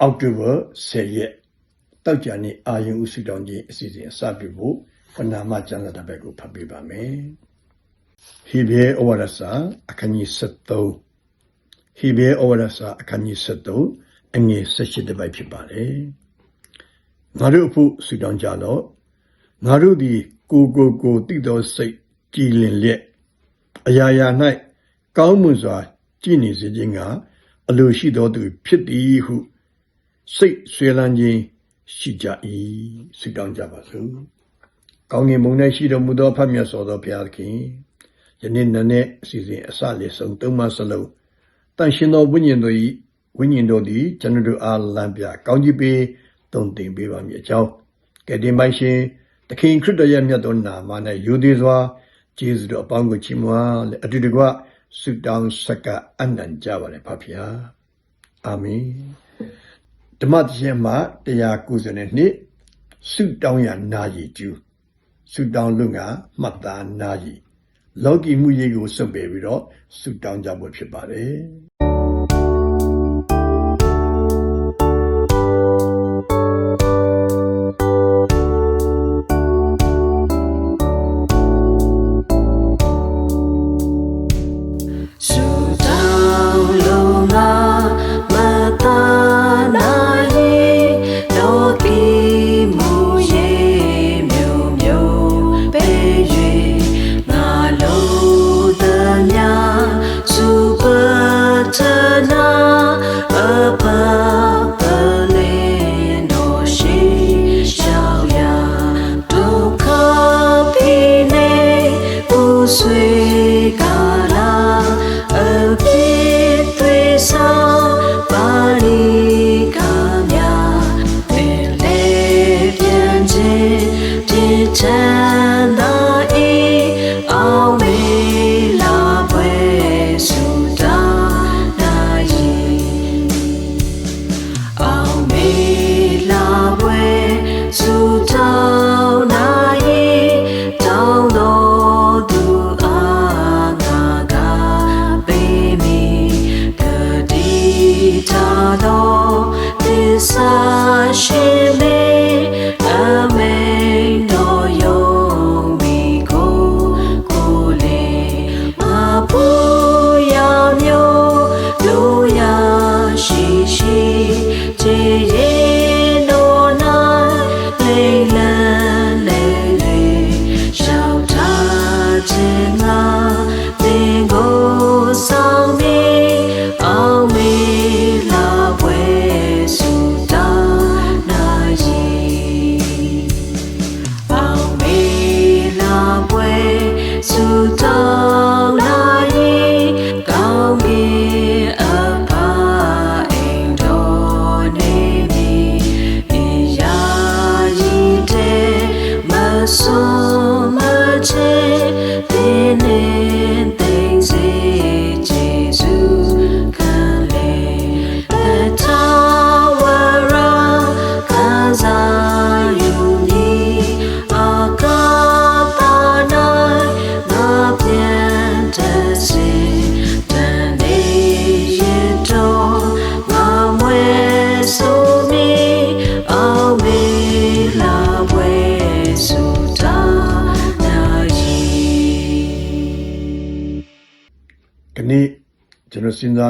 အောက်တိုဘာ10ရက်တောက်ကြနေ့အာယုံဥစုတောင်းခြင်းအစီအစဉ်အစပြုဖို့ပဏာမကျမ်းစာတစ်ဘက်ကိုဖတ်ပေးပါမယ်။ဟေဘဲဩဝါဒစာအခန်းကြီး73ဟေဘဲဩဝါဒစာအခန်းကြီး73အငယ်18တစ်ပိုက်ဖြစ်ပါတယ်။ငါတို့အဖို့ဆုတောင်းကြလော့။ငါတို့သည်ကိုကိုကိုတည်သောစိတ်ကြည်လင်လျက်အရာရာ၌ကောင်းမွန်စွာကြည်နေစေခြင်းကအလိုရှိသောသူဖြစ်သည်ဟု စိတ်ဆွေလန်းခြင်းရှိကြ၏စိတ်တောင်းကြပါစို့ကောင်းကင်ဘုံ၌ရှိတော်မူသောဖတ်မြတ်စွာသောဘုရားသခင်ယနေ့နနေ့အစီအစဉ်အစလေဆုံးသုံးမစလုံးတန်ရှင်သောဝိညာဉ်တော်၏ဝိညာဉ်တော်သည်ကျွန်တော်တို့အားလမ်းပြကောင်းကြီးပေးတုံတင်ပေးပါမည်အကြောင်းကဲတင်ပိုင်ရှင်သခင်ခရစ်တော်ရဲ့မြတ်သောနာမ၌ယူသည်စွာကျေးဇူးတော်အပေါင်းကိုချီးမွမ်းလေအတူတကွဆုတောင်းဆက်ကအနံ့ကြပါれဖဖျားအာမင် ဓမ္မသရှင်မှာ192ဆုတောင်းရနာရီကျူးဆုတောင်းလို့ငါမှတ်သားနာရီလောကီမှုရေးကိုစွန့်ပယ်ပြီးတော့ဆုတောင်းကြဖို့ဖြစ်ပါတယ်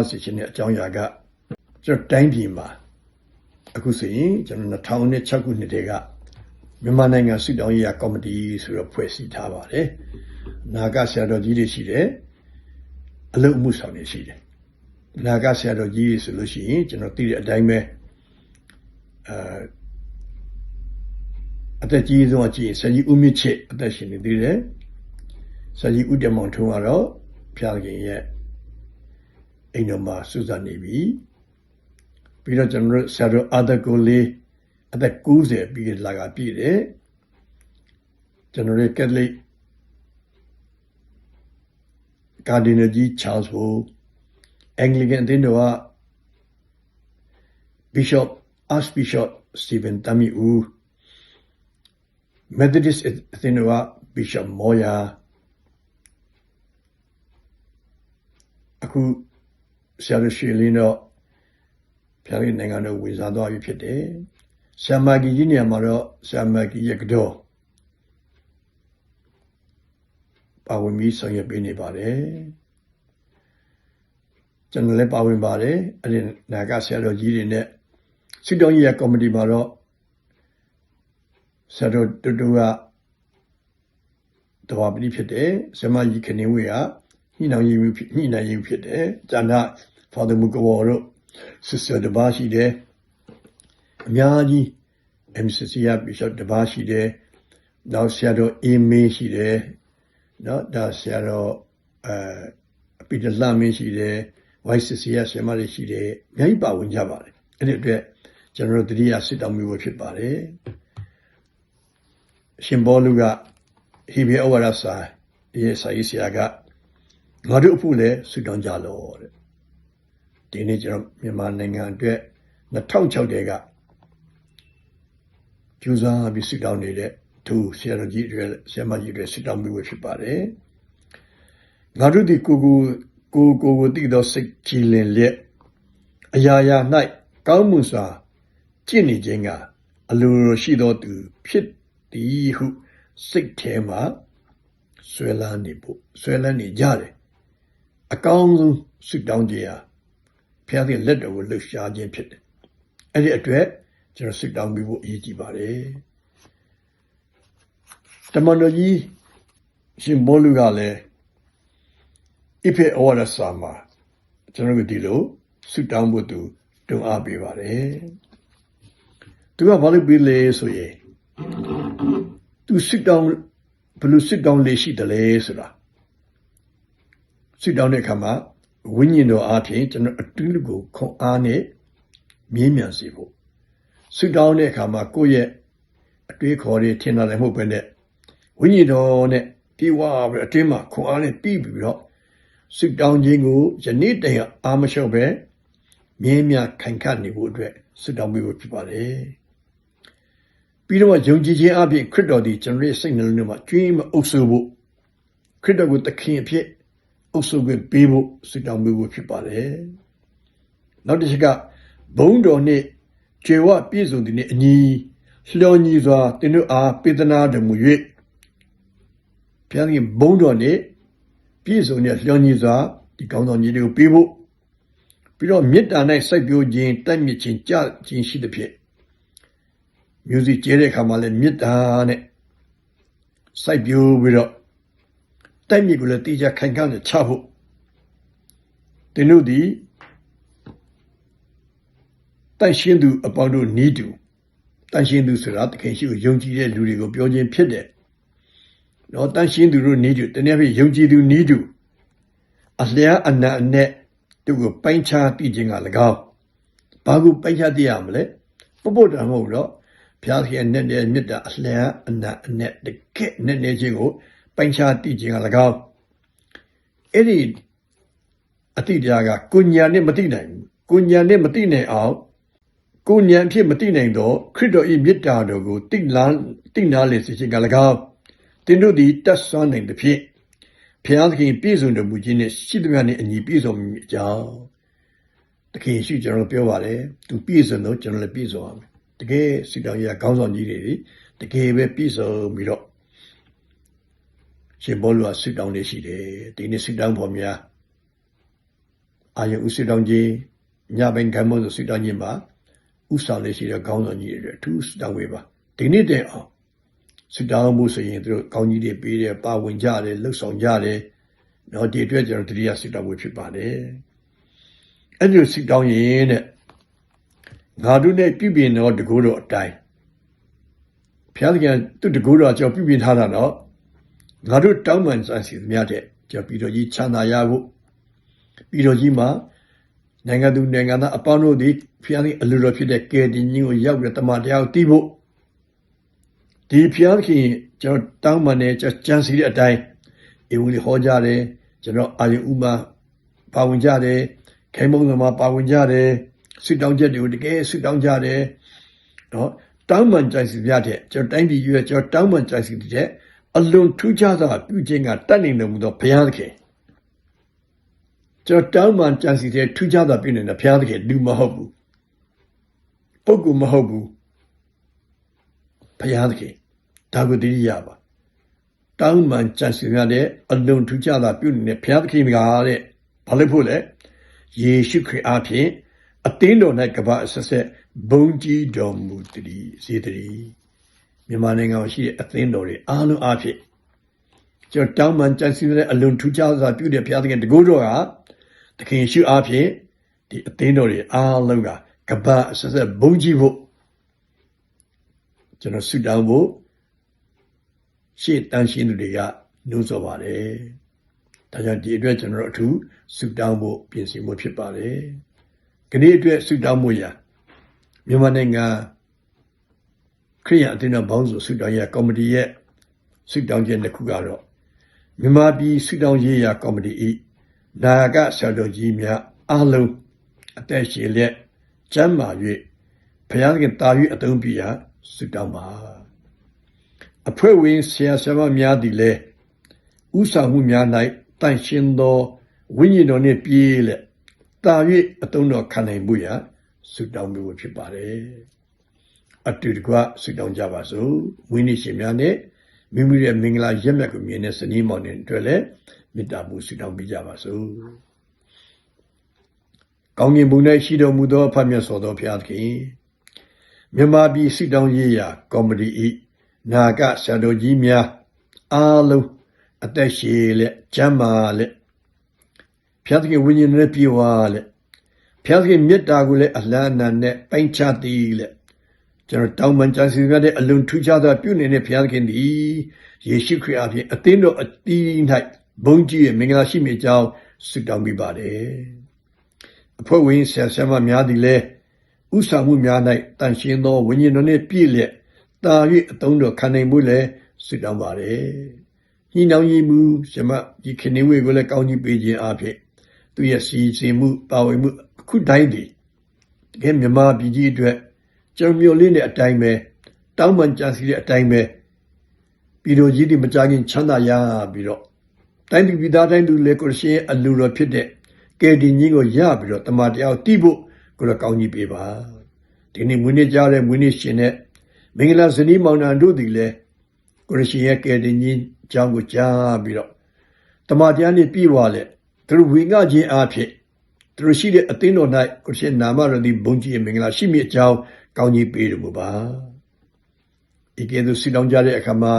စဉ်းစားစီခြင်းတဲ့အကြောင်းအရာကကျွန်တော်တိုင်းပြည်မှာအခုဆိုရင်ကျွန်တော်2006ခုနှစ်တည်းကမြန်မာနိုင်ငံစစ်တောင်းရေးကော်မတီဆိုတော့ဖွဲ့စည်းထားပါတယ်။နာဂဆရာတော်ကြီးတွေရှိတယ်။အလုပ်မှုဆောင်တွေရှိတယ်။နာဂဆရာတော်ကြီးဆိုလို့ရှိရင်ကျွန်တော်သိတဲ့အတိုင်းပဲအဲအသက်ကြီးဆုံးအကြီးဆရာကြီးဦးမြင့်ချစ်အသက်ရှင်နေသေးတယ်။ဆရာကြီးဦးတမောင်ထုံးကတော့ဖျားခင်ရဲ့ အိမ်တော်မှာစူးစမ်းနေပြီပြီးတော့ကျွန်တော်တို့ဆရာတော်အာဒကိုလေးအသက်90ပြီးလာကပြည့်တယ်ကျွန်တော်ရဲ့ကက်သလစ်ကာဒီနယ်ကြီးချားစ်ကိုအင်္ဂလိကန်အသင်းတော်က Bishop Archbishop Stephen Tami U Methodist အသင်းတော်က Bishop Moya အခု ဆရာတော်ရှေလင်းတော့ဖျားကြီးနိုင်ငံတော်ဝင်စားသွားပြီဖြစ်တယ်ဆာမကြီးကြီးနေရာမှာတော့ဆာမကြီးရဲ့ကတော့ပါဝင်ပြီးဆောင်ရွက်ပေးနေပါတယ်ကျွန်တော်လည်းပါဝင်ပါတယ်အဲ့ဒီနာကဆရာတော်ကြီးတွေနဲ့စစ်တောင်းကြီးရဲ့ကော်မတီမှာတော့ဆရာတော်တူတူကတော်ပတိဖြစ်တယ်ဇမကြီးခနေဝေက ညှိနှောင်ရေးဖြစ်ညှိနှိုင်းရေးဖြစ်တယ်ဇာနာဖာသမုကဘော်တို့ဆစ်ဆာတပါရှိတယ်အများကြီး MCC ရဘီရှော့တပါရှိတယ်နောက်ဆရာတော်အေးမင်းရှိတယ်နော်ဒါဆရာတော်အဲအပိတလမင်းရှိတယ် YCC ရဆရာမတွေရှိတယ်အများကြီးပါဝင်ကြပါတယ်အဲ့ဒီအတွက်ကျွန်တော်တို့တတိယစစ်တောင်းမျိုးဖြစ်ပါတယ်ရှင်ဘောလူကဟိဘေဩဝါဒစာရဲ့စာရေးဆရာက ငါတို့အဖို့လဲဆုတောင်းကြလို့တဲ့ဒီနေ့ကျွန်တော်မြန်မာနိုင်ငံအတွက်2006တဲကကျူးစားပြီးဆုတောင်းနေတဲ့သူဆရာတော်ကြီးတွေဆရာမကြီးတွေဆုတောင်းပြီးဖြစ်ပါတယ်ငါတို့ဒီကိုကိုကိုကိုကိုတည်သောစိတ်ကြည်လင်လျက်အရာရာ၌ကောင်းမှုစွာကျင့်နေခြင်းကအလိုလိုရှိသောသူဖြစ်သည်ဟုစိတ်ထဲမှာဆွဲလန်းနေဖို့ဆွဲလန်းနေကြတယ် အကောင်းဆုံးဆုတောင်းခြင်းဟာဖျားတဲ့လက်တော်ကိုလှူရှားခြင်းဖြစ်တယ်အဲ့ဒီအတွက်ကျွန်တော်ဆုတောင်းပြီးဖို့အရေးကြီးပါတယ်တမန်တော်ကြီးရှင်ဘောလူကလည်းဣဖေဩဝါဒစာမှာကျွန်တော်တို့ဒီလိုဆုတောင်းဖို့သူတွန်းအားပေးပါတယ်သူကဘာလို့ပြီးလဲဆိုရင်သူဆုတောင်းဘယ်လိုဆုတောင်းလေးရှိတယ်လဲဆိုတာ ဆုတောင်းတဲ့အခါမှာဝိညာဉ်တော်အားဖြင့်ကျွန်တော်အတူတူကိုခွန်အားနဲ့မြင်းမြန်စေဖို့ဆုတောင်းတဲ့အခါမှာကိုယ့်ရဲ့အတွေးခေါ်တွေထင်တာလည်းမဟုတ်ဘဲနဲ့ဝိညာဉ်တော်နဲ့ပြေဝပြီးအတွင်းမှာခွန်အားနဲ့ပြီးပြီးတော့ဆုတောင်းခြင်းကိုယနေ့တည်းအာမလျှော့ပဲမြင်းမြခိုင်ခတ်နေဖို့အတွက်ဆုတောင်းပေးဖို့ဖြစ်ပါတယ်ပြီးတော့ယုံကြည်ခြင်းအပြင်ခရစ်တော်သည်ကျွန်တော်ရဲ့စိတ်နှလုံးထဲမှာကျွင်းမအုပ်စိုးဖို့ခရစ်တော်ကိုသခင်အဖြစ် အုပ်စိုးခွင့်ပေးဖို့ဆုတောင်းပေးဖို့ဖြစ်ပါတယ်နောက်တစ်ချက်ကဘုံတော်နဲ့ကျေဝပြည့်စုံသည်နှင့်အညီလျော်ညီစွာသင်တို့အားပေးသနာတော်မူ၍ဘုရားရှင်ဘုံတော်နဲ့ပြည့်စုံတဲ့လျော်ညီစွာဒီကောင်းတော်ကြီးတွေကိုပေးဖို့ပြီးတော့မေတ္တာ၌စိုက်ပျိုးခြင်းတိုက်မြစ်ခြင်းကြခြင်းရှိသဖြင့်မျိုးစိကျဲတဲ့အခါမှာလည်းမေတ္တာနဲ့စိုက်ပျိုးပြီးတော့ တိုက်မြစ်ကိုလည်းတိကျခိုင်ခံ့နဲ့ချဖို့သင်တို့ဒီတန်ရှင်းသူအပေါင်းတို့နီးတူတန်ရှင်းသူဆိုတာတခင်ရှိကိုယုံကြည်တဲ့လူတွေကိုပြောခြင်းဖြစ်တယ်။နော်တန်ရှင်းသူတို့နီးတူတနည်းအားဖြင့်ယုံကြည်သူနီးတူအလျားအနံ့အနဲ့သူကိုပိုင်းခြားသိခြင်းက၎င်းဘာကိုပိုင်းခြားသိရမလဲပုပ္ပုတ္တမဟုတ်တော့ဘုရားခင်နဲ့နဲ့မြတ်တာအလျားအနံ့အနဲ့တကက်နဲ့နဲ့ခြင်းကို ပိုင်းခြားသိခြင်းက၎င်းအဲ့ဒီအတိတရားကကိုညာနဲ့မသိနိုင်ဘူးကိုညာနဲ့မသိနိုင်အောင်ကိုဉာဏ်ဖြစ်မသိနိုင်သောခရစ်တော်၏မေတ္တာတော်ကိုတိလန်းတိနာလေစေခြင်းက၎င်းတင်တို့သည်တတ်ဆွမ်းနိုင်သဖြင့်ဘုရားသခင်ပြည့်စုံတော်မူခြင်းနှင့်ရှိသမျှနှင့်အညီပြည့်စုံမည်အကြောင်းတခင်ရှိကျွန်တော်ပြောပါတယ်သူပြည့်စုံတော့ကျွန်တော်လည်းပြည့်စုံအောင်တကယ်စီတော်ကြီးကခေါင်းဆောင်ကြီးတွေတကယ်ပဲပြည့်စုံပြီးတော့ ရှင်ဘောလူကဆွတောင်းနေရှိတယ်ဒီနေ့ဆွတောင်းဖို့များအာယုဥဆွတောင်းခြင်းညဘင်ကံမို့ဆွတောင်းခြင်းပါဥဆောင်လေးရှိတဲ့ခေါင်းဆောင်ကြီးတွေအထူးစတောင်းဝေးပါဒီနေ့တည်းအောင်စတောင်းမှုဆိုရင်သူတို့ကောင်းကြီးတွေပေးတယ်ပါဝင်ကြတယ်လှုပ်ဆောင်ကြတယ်နော်ဒီအတွက်ကျွန်တော်တတိယစတောင်းဝေးဖြစ်ပါတယ်အဲ့ဒီစတောင်းရင်တဲ့ငါတို့နဲ့ပြုပြင်တော့တကူတော့အတိုင်းဘုရားသခင်သူတကူတော့ကျွန်တော်ပြုပြင်ထားတာတော့ ငါတို့တောင်းပန်စစီသမျှတဲ့ကျွန်တော်ပြီးတော့ကြီးချမ်းသာရဖို့ပြီးတော့ကြီးမှာနိုင်ငံသူနိုင်ငံသားအပေါင်းတို့သည်ဖျားသခင်အလိုတော်ဖြစ်တဲ့ကယ်တင်ခြင်းကိုရောက်ပြီးတမန်တရားကိုသိဖို့ဒီဖျားသခင်ကျွန်တော်တောင်းပန်နေကျွန်ကြံစီတဲ့အတိုင်းအေဝံဂေလိဟောကြတယ်ကျွန်တော်အာယုဥမာပါဝင်ကြတယ်ခိုင်မုံသမားပါဝင်ကြတယ်ဆွတောင်းချက်တွေကိုတကယ်ဆွတောင်းကြတယ်နော်တောင်းပန်ကြိုက်စီပြတဲ့ကျွန်တော်တိုင်းပြည်ရွေးကျွန်တော်တောင်းပန်ကြိုက်စီတဲ့ အလွန်ထူးခြားသောပြုခြင်းကတတ်နိုင်တယ်မူသောဘုရားသခင်ကျွန်တော်တောင်းပန်ကြံစီတဲ့ထူးခြားတာပြနေတယ်ဘုရားသခင်လူမဟုတ်ဘူးပုဂ္ဂိုလ်မဟုတ်ဘူးဘုရားသခင်ဒါကိုတတိယပါတောင်းမှန်ကြံစည်ရတဲ့အလုံးထူးခြားတာပြုနေတဲ့ဘုရားသခင်ကတဲ့ဘာလို့ဖို့လဲယေရှုခရစ်အားဖြင့်အသင်းတော်၌ကပ္ပအဆက်ဆက်ဘုံကြီးတော်မူတည်စေတည်း မြန်မာနိုင်ငံမှာရှိတဲ့အသင်းတော်တွေအားလုံးအားဖြင့်ကျွန်တော်တောင်းမှန်ကြံစည်တဲ့အလုံးထူးခြားစွာပြုတဲ့ဘုရားသခင်တကူတော်ကသခင်ယေရှုအားဖြင့်ဒီအသင်းတော်တွေအားလုံးကကပ္ပအဆက်ဆက်ဘုံကြီးဖို့ကျွန်တော်ဆုတောင်းဖို့ရှေ့တန်းရှင်းသူတွေကနှိုးဆော်ပါတယ်။ဒါကြောင့်ဒီအတွက်ကျွန်တော်တို့အထူးဆုတောင်းဖို့ပြင်ဆင်မှုဖြစ်ပါတယ်။ဒီနေ့အတွက်ဆုတောင်းမှုရာမြန်မာနိုင်ငံ ခရိယအသင်းတော်ဘောင်းစုဆုတောင်းရကော်မတီရဲ့ဆုတောင်းခြင်းတစ်ခုကတော့မြန်မာပြည်ဆုတောင်းရေးရာကော်မတီဤနာဂဆရာတော်ကြီးများအားလုံးအသက်ရှင်လျက်ကျမ်းမာ၍ဘုရားသခင်တာ၍အသုံးပြုရာဆုတောင်းပါအဖွဲ့ဝင်ဆရာဆရာမများသည်လည်းဥဆောင်မှုများ၌တန်ရှင်းသောဝိညာဉ်တော်နှင့်ပြည့်လက်တာ၍အသုံးတော်ခံနိုင်မှုရာဆုတောင်းမှုဖြစ်ပါတယ် အတူတကွဆုတောင်းကြပါစို့ဝိနည်းရှင်များနဲ့မိမိရဲ့မင်္ဂလာရက်မြတ်ကိုမြင်တဲ့စနေမောင်တွေအတွက်လည်းမေတ္တာမှုဆုတောင်းပေးကြပါစို့ကောင်းကင်ဘုံ၌ရှိတော်မူသောအဖတ်မြတ်စွာသောဘုရားသခင်မြန်မာပြည်ဆုတောင်းရေးရာ ကော်မတီ၏နာဂဆရာတော်ကြီးများအားလုံးအသက်ရှည်လက်ကျမ်းမာလက်ဘုရားသခင်ဝိညာဉ်နဲ့ပြေဝလက်ဘုရားသခင်မေတ္တာကိုလည်းအလန်းအနနဲ့ပိုင်းခြားသည်လက် ကျွန်တော်တောင်းပန်ကြံစည်ရတဲ့အလွန်ထူးခြားသောပြုနေတဲ့ဘုရားသခင်သည်ယေရှုခရစ်အပြင်အသင်းတော်အတီး၌ဘုန်းကြီးရဲ့မင်္ဂလာရှိမြတ်ကြောင်းဆုတောင်းမိပါတယ်အဖွဲ့ဝင်ဆရာဆရာမများသည်လည်းဥဆောင်မှုများ၌တန်ရှင်းသောဝိညာဉ်တော်နှင့်ပြည့်လျက်တာ၍အသုံးတော်ခံနိုင်မှုလည်းဆုတောင်းပါတယ်ညီနောင်ကြီးမူရှမဒီခနေဝေကိုလည်းကောင်းကြီးပေးခြင်းအပြင်သူရဲ့စီစဉ်မှုပါဝင်မှုအခုတိုင်းဒီတကယ်မြမပြည်ကြီးအတွက် ကျွန်တော်မျိုးလေးနဲ့အတိုင်းပဲတောင်းပန်ကြံစီတဲ့အတိုင်းပဲပြည်တော်ကြီးတွေမကြခင်ချမ်းသာရပြီးတော့တိုင်းပြည်ပြည်သားတိုင်းသူလေကိုရှင်ရဲ့အလူတော်ဖြစ်တဲ့ကယ်တင်ကြီးကိုရပြီးတော့တမန်တရားတိဖို့ကိုတော့ကောင်းကြီးပေးပါဒီနေ့မွေးနေ့ကြားတဲ့မွေးနေ့ရှင်တဲ့မင်္ဂလာဇနီးမောင်နှံတို့သည်လည်းကိုရရှင်ရဲ့ကယ်တင်ကြီးအကြောင်းကိုကြားပြီးတော့တမန်တရားနဲ့ပြည့်ဝလက်သူတို့ဝိငှခြင်းအဖြစ်သူတို့ရှိတဲ့အသင်းတော်၌ကိုရရှင်နာမတော်သည်ဘုန်းကြီးရဲ့မင်္ဂလာရှိမြအကြောင်း ကောင်းကြီးပေးတော်မူပါဒီကဲ့သို့ဆုတောင်းကြတဲ့အခါမှာ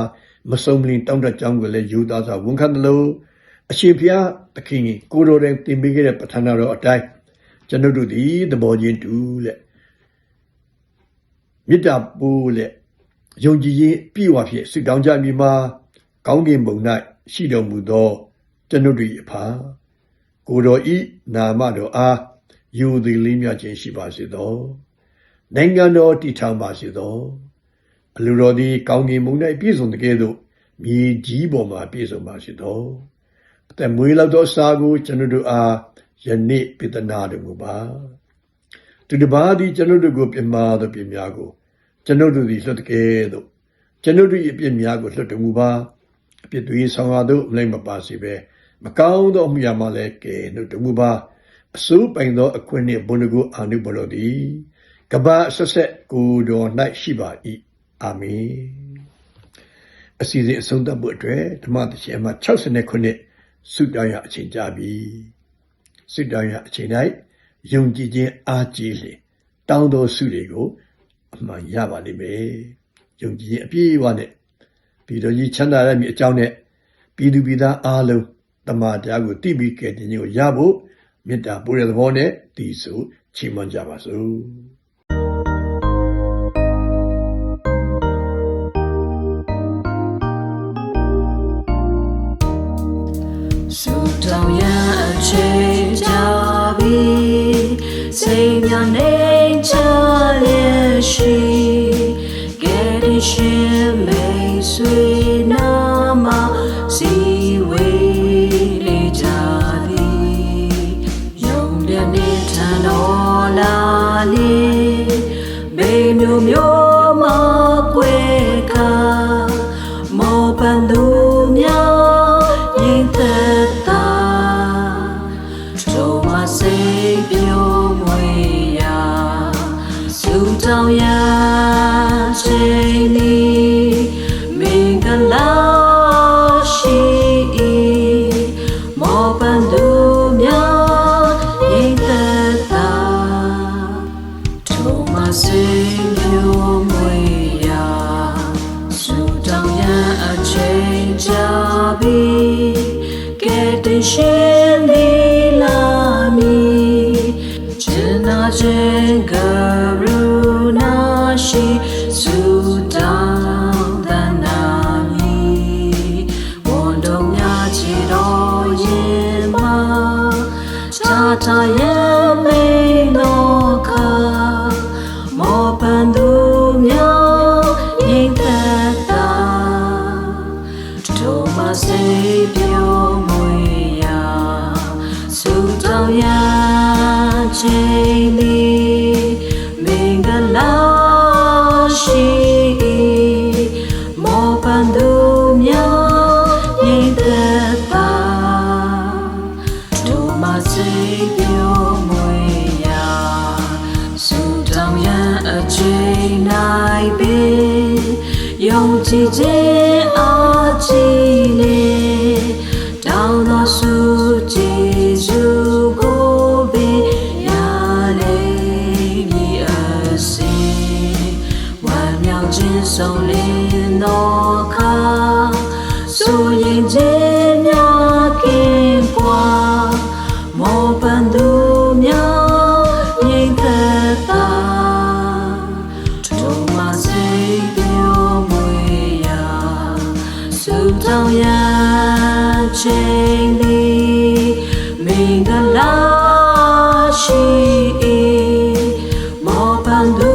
မစုံမလင်တောင်းတကြောင်းကိုလည်းယူသားစွာဝန်ခံတယ်လို့အရှင်ဘုရားသခင်ကိုတော်တိုင်တင်ပေးခဲ့တဲ့ပဋ္ဌာန်းတော်အတိုင်းကျွန်ုပ်တို့သည်သဘောချင်းတူလက်မေတ္တာပို့လက်ယုံကြည်ခြင်းပြည့်ဝဖြင့်ဆုတောင်းကြမည်မှာကောင်းကင်ဘုံ၌ရှိတော်မူသောကျွန်ုပ်တို့၏အဖာကိုတော်ဤနာမတော်အားယူသည်လေးမြတ်ခြင်းရှိပါစေသော နိုင်ငံတော်တည်ထောင်ပါစေသောအလိုတော်သည်ကောင်းကင်ဘုံ၌ပြည့်စုံတဲ့ကဲ့သို့မြေကြီးပေါ်မှာပြည့်စုံပါစေသောအသက်မွေးလောက်သောစာကိုကျွန်ုပ်တို့အားယနေ့ပိတနာတော်မူပါသူတစ်ပါးသည်ကျွန်ုပ်တို့ကိုပြမာသောပြများကိုကျွန်ုပ်တို့သည်လွတ်တဲ့ကဲ့သို့ကျွန်ုပ်တို့၏အပြစ်များကိုလွတ်တော်မူပါအပြစ်တွေဆောင်ရသောအလိမ့်မပါစေပဲမကောင်းသောအမှုရာမှလည်းကဲနှုတ်တော်မူပါအစိုးပိုင်သောအခွင့်နှင့်ဘုန်းကိုအာနုဘလောသည် ကဘာဆက်ဆက်ကိုတော်၌ရှိပါ၏အာမင်အစီအစဉ်အဆုံးသတ်ဖို့အတွက်ဓမ္မသရှင်မှာ69ခုနှစ်ဆုတောင်းရအချိန်ကြပြီဆုတောင်းရအချိန်၌ယုံကြည်ခြင်းအားကြီးလေတောင်းသောဆုတွေကိုအမှန်ရပါလိမ့်မယ်ယုံကြည်ခြင်းအပြည့်အဝနဲ့ပြည်တော်ကြီးချမ်းသာရမည်အကြောင်းနဲ့ပြည်သူပြည်သားအားလုံးတမန်တရားကိုသိပြီးကဲ့တင်ခြင်းကိုရဖို့မေတ္တာပို့တဲ့သဘောနဲ့တည်ဆိုချီးမွမ်းကြပါစို့ တောင်းရအချိန်ကြာပြီစိတ်ညနေချလျက်ရှိကဲ့ဒီရှင်မိ ချိ nya chi do yin ma Ta ta yen ယုံကြ စုတောင်းရချိန်သည်မင်္ဂလာရှိ၏မောပန်သူ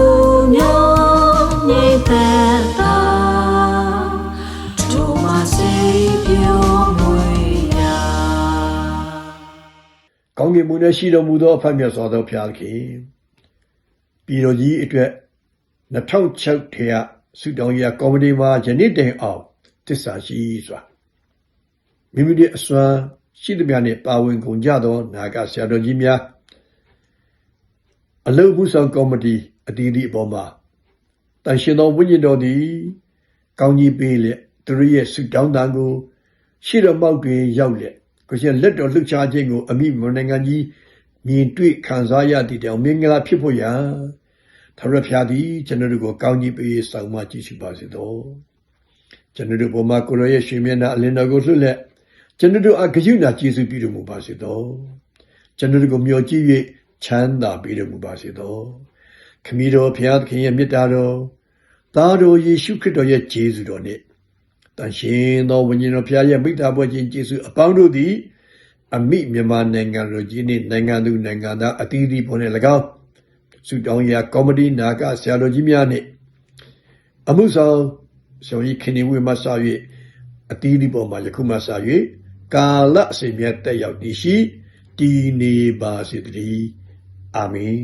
များညိသက်သာတို့မစိတ်ပြောမွေရာကောင်းကင်ဘုံနဲ့ရှိတော်မူသောအဖတ်မြတ်စွာသောဘုရားသခင်ပြည်တော်ကြီးအတွက်2006ထဲကဆုတောင်းရကော်မတီမှာယနေ့တိုင်အောင် တစ္ဆာရှိစွာမိမိတို့အစွမ်းရှိသမျှနဲ့ပါဝင်ကုန်ကြသောနာဂဆရာတော်ကြီးများအလုတ်မှုဆောင်ကော်မတီအတီးဒီအပေါ်မှာတန်ရှင်သောဝိညာဉ်တော်သည်ကောင်းကြီးပေးလျက်သူတို့ရဲ့ဆုတောင်းတန်ကိုရှိတော်မောက်တွင်ရောက်လက်ကိုရှင်လက်တော်လှုပ်ရှားခြင်းကိုအမိမနိုင်ငံကြီးမြင်တွေ့ခံစားရသည့်တောင်မင်္ဂလာဖြစ်ဖို့ရာသရဖျားသည်ကျွန်တော်တို့ကိုကောင်းကြီးပေးဆောင်မကြည့်ရှိပါစေသော ကျွန်တော်တို့ဘုမကိုရရဲ့ရှင်မျက်နှာအလင်းတော်ကိုလွှတ်လက်ကျွန်တော်တို့အဂယုဏကျေးဇူးပြုတော်မူပါစေသောကျွန်တော်တို့ကိုမျှော်ကြည့်၍ချမ်းသာပေးတော်မူပါစေသောခမည်းတော်ဖျားသခင်ရဲ့မေတ္တာတော်သားတော်ယေရှုခရစ်တော်ရဲ့ကျေးဇူးတော်နှင့်တန်ရှင်သောဝိညာဉ်တော်ဖျားရဲ့မိတ္တာပွဲချင်းကျေးဇူးအပေါင်းတို့သည်အမိမြန်မာနိုင်ငံတော်ကြီးနှင့်နိုင်ငံသူနိုင်ငံသားအသီးသီးပေါ်၌၎င်းစုတောင်းရာကောမဒီနာကဆရာတော်ကြီးများနှင့်အမှုဆောင် ဆောင်ရီခင်နေဝေမဆာ၍အသီးသီးပေါ်မှာယခုမှဆာ၍ကာလအစဉ်မြတ်တက်ရောက်တည်ရှိတည်နေပါစေတည်းအာမင်